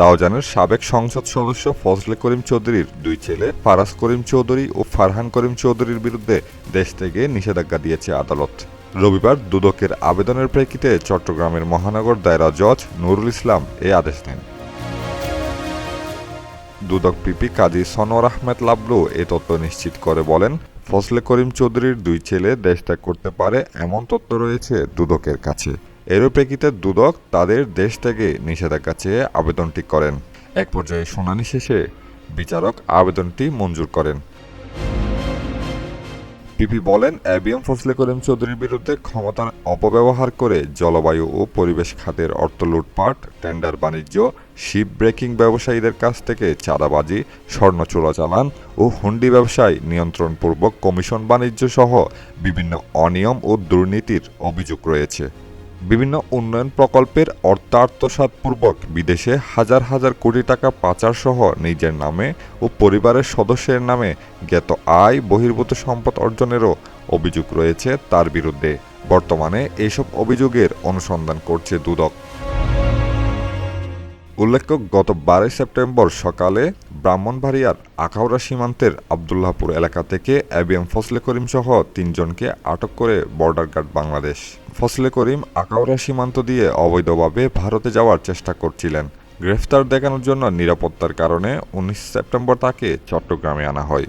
রাওজানের সাবেক সংসদ সদস্য ফজলে করিম চৌধুরীর দুই ছেলে ফারাজ করিম চৌধুরী ও ফারহান করিম চৌধুরীর বিরুদ্ধে দেশ থেকে নিষেধাজ্ঞা দিয়েছে আদালত। রবিবার দুদকের আবেদনের প্রেক্ষিতে চট্টগ্রামের মহানগর দায়রা জজ নুরুল ইসলাম এই আদেশ দেন। দুদক পিপি কাজী সনোয়ার আহমেদ লাবলু এ তথ্য নিশ্চিত করে বলেন, ফজলে করিম চৌধুরীর দুই ছেলে দেশ ত্যাগ করতে পারে এমন তথ্য রয়েছে দুদকের কাছে। এরও প্রেক্ষিতে দুদক তাদের দেশ থেকে নিষেধাজ্ঞা চেয়ে আবেদনটি করেন। এক পর্যায়ে শুনানি শেষে বিচারক আবেদনটি মঞ্জুর করেন। পিপি বলেন এবিএম ফজলে করিম চৌধুরীর বিরুদ্ধে ক্ষমতার অপব্যবহার করে জলবায়ু ও পরিবেশ খাতের অর্থ লুটপাট, টেন্ডার বাণিজ্য, শিপ ব্রেকিং ব্যবসায়ীদের কাছ থেকে চাঁদাবাজি, স্বর্ণ চোরাচালান ও হুন্ডি ব্যবসায় নিয়ন্ত্রণপূর্বক কমিশন বাণিজ্য সহ বিভিন্ন অনিয়ম ও দুর্নীতির অভিযোগ রয়েছে। বিভিন্ন উন্নয়ন প্রকল্পের অর্থার্থসাতপূর্বক বিদেশে হাজার হাজার কোটি টাকা পাচার সহ নিজের নামে ও পরিবারের সদস্যের নামে জ্ঞাত আয়, বহির্ভূত সম্পদ অর্জনেরও অভিযোগ রয়েছে তার বিরুদ্ধে। বর্তমানে এসব অভিযোগের অনুসন্ধান করছে দুদক। উল্লেখ্য, গত বারোই সেপ্টেম্বর সকালে ব্রাহ্মণবাড়িয়ার আখাউড়া সীমান্তের আবদুল্লাহপুর এলাকা থেকে এবিএম ফসলে করিম সহ তিনজনকে আটক করে বর্ডার গার্ড বাংলাদেশ। ফসলে করিম আখাউড়া সীমান্ত দিয়ে অবৈধভাবে ভারতে যাওয়ার চেষ্টা করছিলেন। গ্রেফতার দেখানোর জন্য নিরাপত্তার কারণে উনিশ সেপ্টেম্বর তাকে চট্টগ্রামে আনা হয়।